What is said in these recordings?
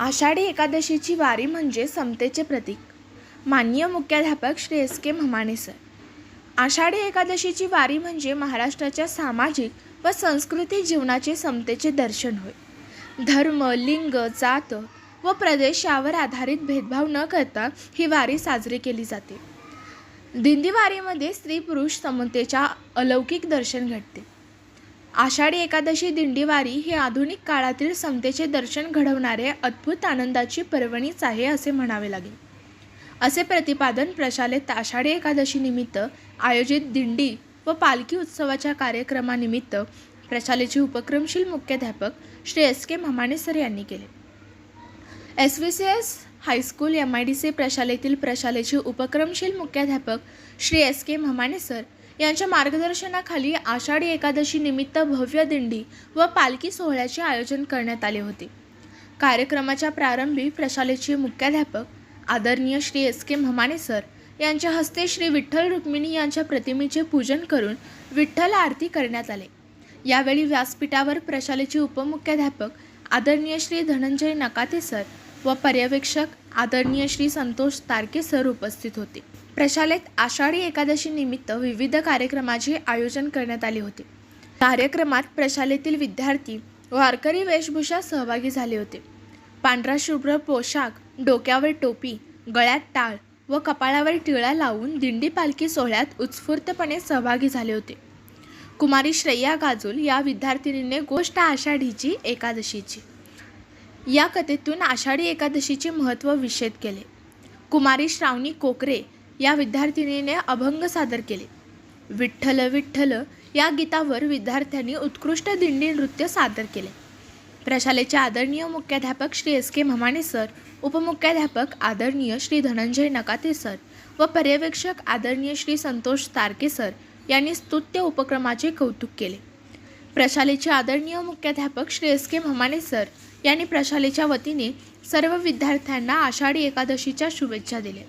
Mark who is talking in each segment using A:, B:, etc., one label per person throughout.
A: आषाढी एकादशीची वारी म्हणजे समतेचे प्रतीक. माननीय मुख्याध्यापक Shri S K Mamane sir. Ashadhi एकादशीची वारी म्हणजे महाराष्ट्राच्या सामाजिक व सांस्कृतिक जीवनाचे समतेचे दर्शन होय. धर्म लिंग जात व प्रदेश यावर आधारित भेदभाव न करता ही वारी साजरी केली जाते. दिंडी वारीमध्ये स्त्री पुरुष समतेच्या अलौकिक दर्शन घडते. आषाढी एकादशी दिंडीवारी ही आधुनिक काळातील समतेचे दर्शन घडवणारे अद्भुत आनंदाची पर्वणीच आहे असे म्हणावे लागेल. असे प्रतिपादन प्रशालेत आषाढी एकादशी निमित्त आयोजित दिंडी व पालखी उत्सवाच्या कार्यक्रमानिमित्त प्रशालेचे उपक्रमशील मुख्याध्यापक Shri S K Mamane sir यांनी केले. S V C S high school M I D C प्रशालेतील प्रशालेचे उपक्रमशील मुख्याध्यापक Shri S K Mamane sir यांच्या मार्गदर्शनाखाली आषाढी एकादशी निमित्त भव्य दिंडी व पालखी सोहळ्याचे आयोजन करण्यात आले होते. कार्यक्रमाच्या प्रारंभी प्रशालेचे मुख्याध्यापक आदरणीय Shri S K Mhamane sir यांच्या हस्ते श्री विठ्ठल रुक्मिणी यांच्या प्रतिमेचे पूजन करून विठ्ठल आरती करण्यात आले. यावेळी व्यासपीठावर प्रशालेचे उपमुख्याध्यापक आदरणीय श्री धनंजय नकाते सर व पर्यवेक्षक आदरणीय श्री संतोष तारके सर उपस्थित होते. प्रशालेत आषाढी एकादशी निमित्त विविध कार्यक्रमाचे आयोजन करण्यात आले होते. कार्यक्रमात प्रशालेतील विद्यार्थी वारकरी वेशभूषा सहभागी झाले होते. पांढरा शुभ्र पोशाख डोक्यावर टोपी गळ्यात टाळ व कपाळावर टिळा लावून दिंडी पालखी सोहळ्यात उत्स्फूर्तपणे सहभागी झाले होते. कुमारी श्रेया गाजूल या विद्यार्थिनीने गोष्ट आषाढीची एकादशीची. या कथेतून आषाढी एकादशीचे महत्त्व विषद केले. कुमारी श्रावणी कोकरे या विद्यार्थिनीने अभंग सादर केले. विठ्ठल विठ्ठल या गीतावर विद्यार्थ्यांनी उत्कृष्ट दिंडी नृत्य सादर केले. प्रशालेचे आदरणीय मुख्याध्यापक Shri S K Mamane sir उपमुख्याध्यापक आदरणीय श्री धनंजय नकाते सर व पर्यवेक्षक आदरणीय श्री संतोष तारके सर यांनी स्तुत्य उपक्रमाचे कौतुक केले. प्रशालेचे आदरणीय मुख्याध्यापक Shri S K Mamane sir यांनी प्रशालेच्या वतीने सर्व विद्यार्थ्यांना आषाढी एकादशीच्या शुभेच्छा दिल्या.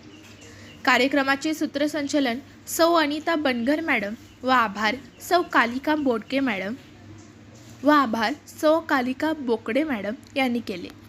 A: कार्यक्रमाचे सूत्रसंचलन सौ अनिता बनगर मॅडम व आभार सौ कालिका बोडके मॅडम व आभार सौ कालिका बोकडे मॅडम यांनी केले.